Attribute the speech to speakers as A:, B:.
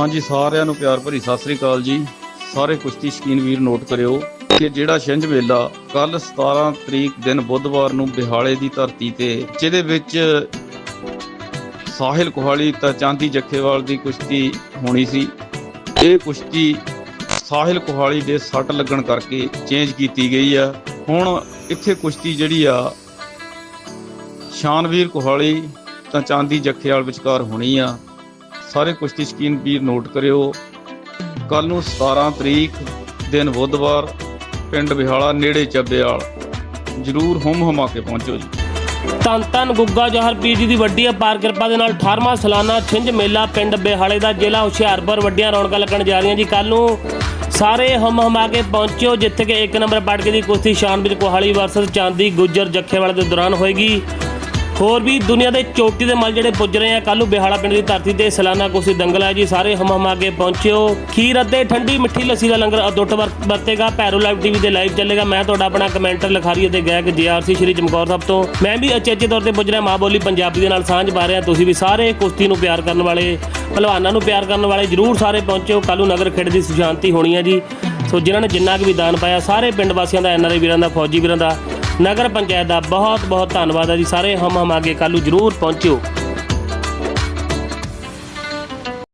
A: ਹਾਂਜੀ, ਸਾਰਿਆਂ ਨੂੰ ਪਿਆਰ ਭਰੀ ਸਤਿ ਸ੍ਰੀ ਅਕਾਲ ਜੀ। ਸਾਰੇ ਕੁਸ਼ਤੀ ਸ਼ਕੀਨ ਵੀਰ ਨੋਟ ਕਰਿਓ ਕਿ ਜਿਹੜਾ ਛਿੰਝ ਮੇਲਾ ਕੱਲ 17 ਤਰੀਕ ਦਿਨ ਬੁੱਧਵਾਰ ਨੂੰ ਬਿਹਾਲੇ ਦੀ ਧਰਤੀ ਤੇ, ਜਿਹਦੇ ਵਿੱਚ ਸਾਹਿਲ ਕੋਹਾਲੀ ਤਾਂ ਚਾਂਦੀ ਜੱਖੇਵਾਲ ਦੀ ਕੁਸ਼ਤੀ ਹੋਣੀ ਸੀ, ਇਹ ਕੁਸ਼ਤੀ ਸਾਹਿਲ ਕੋਹਾਲੀ ਦੇ ਸੱਟ ਲੱਗਣ ਕਰਕੇ ਚੇਂਜ ਕੀਤੀ ਗਈ ਆ। ਹੁਣ ਇੱਥੇ ਕੁਸ਼ਤੀ ਜਿਹੜੀ ਆ, ਸ਼ਾਨਵੀਰ ਕੋਹਾਲੀ ਤਾਂ ਚਾਂਦੀ ਜੱਖੇਵਾਲ ਵਿਚਕਾਰ ਹੋਣੀ ਆ। ਸਾਰੇ ਕੁਸ਼ਤੀ ਸ਼ਕੀਨ ਵੀਰ ਨੋਟ ਕਰਿਓ। ਕੱਲ ਨੂੰ 17 ਤਰੀਕ ਦਿਨ ਬੁੱਧਵਾਰ, ਪਿੰਡ ਬਿਹਾਲਾ ਨੇੜੇ ਚੱਬੇਵਾਲ ਜਰੂਰ ਹੁਮ ਹੁਮਾ ਕੇ ਪਹੁੰਚੋ ਜੀ।
B: ਧੰਨ ਧੰਨ ਗੁੱਗਾ ਜਹਰ ਪੀਰ ਜੀ ਦੀ ਵੱਡੀ ਅਪਾਰ ਕਿਰਪਾ ਦੇ ਨਾਲ 18ਵਾਂ ਸਾਲਾਨਾ ਛਿੰਝ ਮੇਲਾ ਪਿੰਡ ਬਿਹਾਲੇ ਦਾ ਜ਼ਿਲ੍ਹਾ ਹੁਸ਼ਿਆਰਪੁਰ ਵੱਡੀਆਂ ਰੌਣਕਾਂ ਲੱਗਣ ਜਾ ਰਹੀਆਂ ਜੀ। ਕੱਲ ਨੂੰ ਸਾਰੇ ਹਮ ਹਮਾ ਕੇ ਪਹੁੰਚਿਓ, ਜਿੱਥੇ ਕਿ ਇੱਕ ਨੰਬਰ ਪਟਕੇ ਦੀ ਕੁਸ਼ਤੀ ਸ਼ਾਨਵੀਰ ਕੋਹਾਲੀ ਵਰਸਸ ਚਾਂਦੀ, ਗੁੱਜਰ, ਜੱਖੇਵਾਲ ਦੇ ਦੌਰਾਨ ਹੋਏਗੀ। ਹੋਰ ਵੀ ਦੁਨੀਆ ਦੇ ਚੋਟੀ ਦੇ ਮਲ ਜਿਹੜੇ ਪੁੱਜ ਰਹੇ ਆ, ਕੱਲ੍ਹ ਨੂੰ ਬਿਹਾਲਾ ਪਿੰਡ ਦੀ ਧਰਤੀ ਤੇ ਸਾਲਾਨਾ ਕੁਸ਼ਤੀ ਦੰਗਲ ਹੈ ਜੀ। ਸਾਰੇ ਹਮ ਹਮਾ ਕੇ ਪਹੁੰਚਿਓ। ਖੀਰ ਅਤੇ ਠੰਡੀ ਮਿੱਠੀ ਲੱਸੀ ਦਾ ਲੰਗਰ ਅਦੁੱਟ ਵਰ- ਵਰਤੇਗਾ। ਪੈਰੋ ਲਾਈਵ ਟੀਵੀ ਤੇ ਲਾਈਵ ਚੱਲੇਗਾ। ਮੈਂ ਤੁਹਾਡਾ ਆਪਣਾ ਕਮੈਂਟਰ, ਲਿਖਾਰੀ ਅਤੇ ਗਾਇਕ ਜੀਆਰਸੀ ਸ਼੍ਰੀ ਚਮਕੌਰ ਸਾਹਿਬ ਤੋਂ। ਮੈਂ ਵੀ ਅਚੇਚੇ ਤੌਰ ਤੇ ਪੁੱਜ ਰਿਹਾ, ਮਾਂ ਬੋਲੀ ਪੰਜਾਬੀ ਦੇ ਨਾਲ ਸਾਂਝ ਪਾ ਰਿਹਾ। ਤੁਸੀਂ ਵੀ ਸਾਰੇ ਕੁਸ਼ਤੀ ਨੂੰ ਪਿਆਰ ਕਰਨ ਵਾਲੇ ਪਹਿਲਵਾਨਾਂ ਨੂੰ ਪਿਆਰ ਕਰਨ ਵਾਲੇ ਜਰੂਰ ਸਾਰੇ ਪਹੁੰਚਿਓ। ਕੱਲ੍ਹ ਨੂੰ ਨਗਰ ਖੇਡ ਦੀ ਸੁਸ਼ਾਂਤੀ ਹੋਣੀ ਹੈ ਜੀ। ਸੋ ਜਿਨ੍ਹਾਂ ਨੇ ਜਿੰਨਾ ਕੁ ਵੀ ਦਾਨ ਪਾਇਆ, ਸਾਰੇ ਪਿੰਡ ਵਾਸੀਆਂ ਦਾ ਐਨਆਰਆਈ ਵੀਰਾਂ ਦਾ, ਫੌਜੀ ਵੀਰਾਂ ਦਾ ਨਗਰ ਪੰਚਾਇਤ ਦਾ ਬਹੁਤ ਬਹੁਤ ਧੰਨਵਾਦ ਹੈ ਜੀ। ਸਾਰੇ ਹਮ ਹਮ ਆਗੇ ਕੱਲ੍ਹ ਜਰੂਰ ਪਹੁੰਚਿਓ।